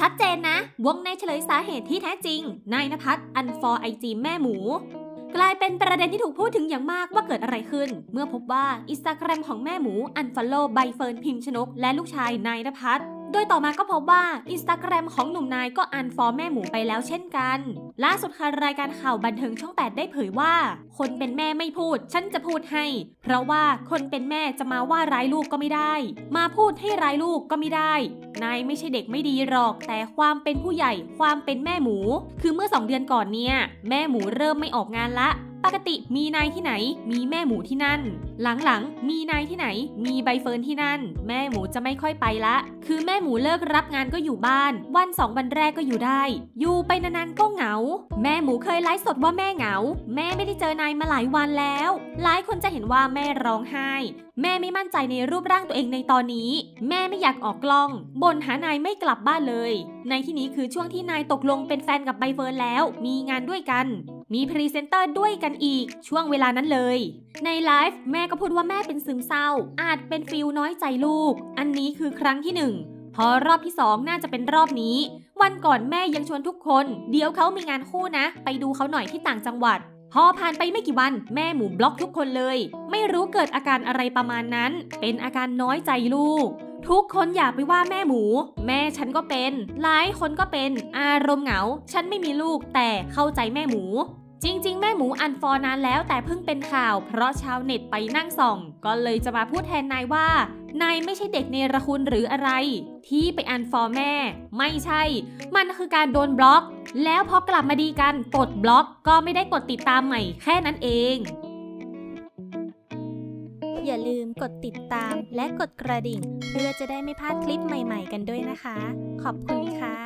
ชัดเจนนะ วงในเฉลยสาเหตุที่แท้จริง นายนภัสอันฟอร์ไอจีแม่หมู กลายเป็นประเด็นที่ถูกพูดถึงอย่างมากว่าเกิดอะไรขึ้น เมื่อพบว่าอินสตาแกรมของแม่หมูอันฟอลโล่ใบเฟิร์นพิมพ์ชนก และลูกชายนายนภัส โดยต่อมาก็พบว่าอินสตาแกรมของหนุ่มนายก็อันฟอร์แม่หมูไปแล้วเช่นกัน ล่าสุดค่ะรายการข่าวบันเทิงช่อง 8 ได้เผยว่า คนเป็นแม่ไม่พูด ฉันจะพูดให้ เพราะว่าคนเป็นแม่จะมาว่าร้ายลูกก็ไม่ได้ มาพูดให้ร้ายลูกก็ไม่ได้ นายไม่ใช่เด็กไม่ดีหรอก แต่ความเป็นผู้ใหญ่ ความเป็นแม่หมู คือเมื่อ 2 เดือนก่อนเนี่ย แม่หมูเริ่มไม่ออกงานละ ปกติมีนายที่ไหน มีแม่หมูที่นั่น หลังๆ มีนายที่ไหน มีใบเฟิร์นที่นั่น แม่หมูจะไม่ค่อยไปละ คือแม่หมูเลิกรับงานก็อยู่บ้าน วันสองวันแรกก็อยู่ได้ อยู่ไปนานๆก็เหงา แม่หมูเคยไลฟ์สดว่าแม่เหงา แม่ไม่ได้เจอนายมาหลายวันแล้ว หลายคนจะเห็นว่าแม่ร้องไห้ แม่ไม่มั่นใจในรูปร่างตัวเองในตอนนี้ แม่ไม่อยากออกกล้องบ่นหานายไม่กลับบ้านเลย ในที่นี้คือช่วงที่นายตกลงเป็นแฟนกับใบเฟิร์นแล้ว มีงานด้วยกัน มีพรีเซนเตอร์ด้วยกันอีกช่วงเวลานั้นเลย ในไลฟ์แม่ก็พูดว่าแม่เป็นซึมเศร้า อาจเป็นฟิลน้อยใจลูก อันนี้คือครั้งที่หนึ่งพอรอบที่สองน่าจะเป็นรอบนี้ วันก่อนแม่ยังชวนทุกคน เดี๋ยวเขามีงานคู่นะ ไปดูเขาหน่อยที่ต่างจังหวัด พอผ่านไปไม่กี่วัน แม่หมูบล็อกทุกคนเลย ไม่รู้เกิดอาการอะไรประมาณนั้น เป็นอาการน้อยใจลูก ทุกคนอยากไปว่าแม่หมู แม่ฉันก็เป็น หลายคนก็เป็น อารมณ์เหงา ฉันไม่มีลูกแต่เข้าใจแม่หมู จริง ๆ แม่หมูอันฟอร์นานแล้วแต่เพิ่งเป็นข่าว เพราะชาวเน็ตไปนั่งส่อง ก็เลยจะมาพูดแทนนายว่านายไม่ใช่เด็กเนรคุณหรืออะไร ที่ไปอันฟอร์แม่ ไม่ใช่ มันคือการโดนบล็อก แล้วพอกลับมาดีกันกดบล็อกก็ไม่ได้กดติดตามใหม่แค่นั้นเอง อย่าลืมกดติดตามและกดกระดิ่ง เพื่อจะได้ไม่พลาดคลิปใหม่ๆ กันด้วยนะคะ ขอบคุณค่ะ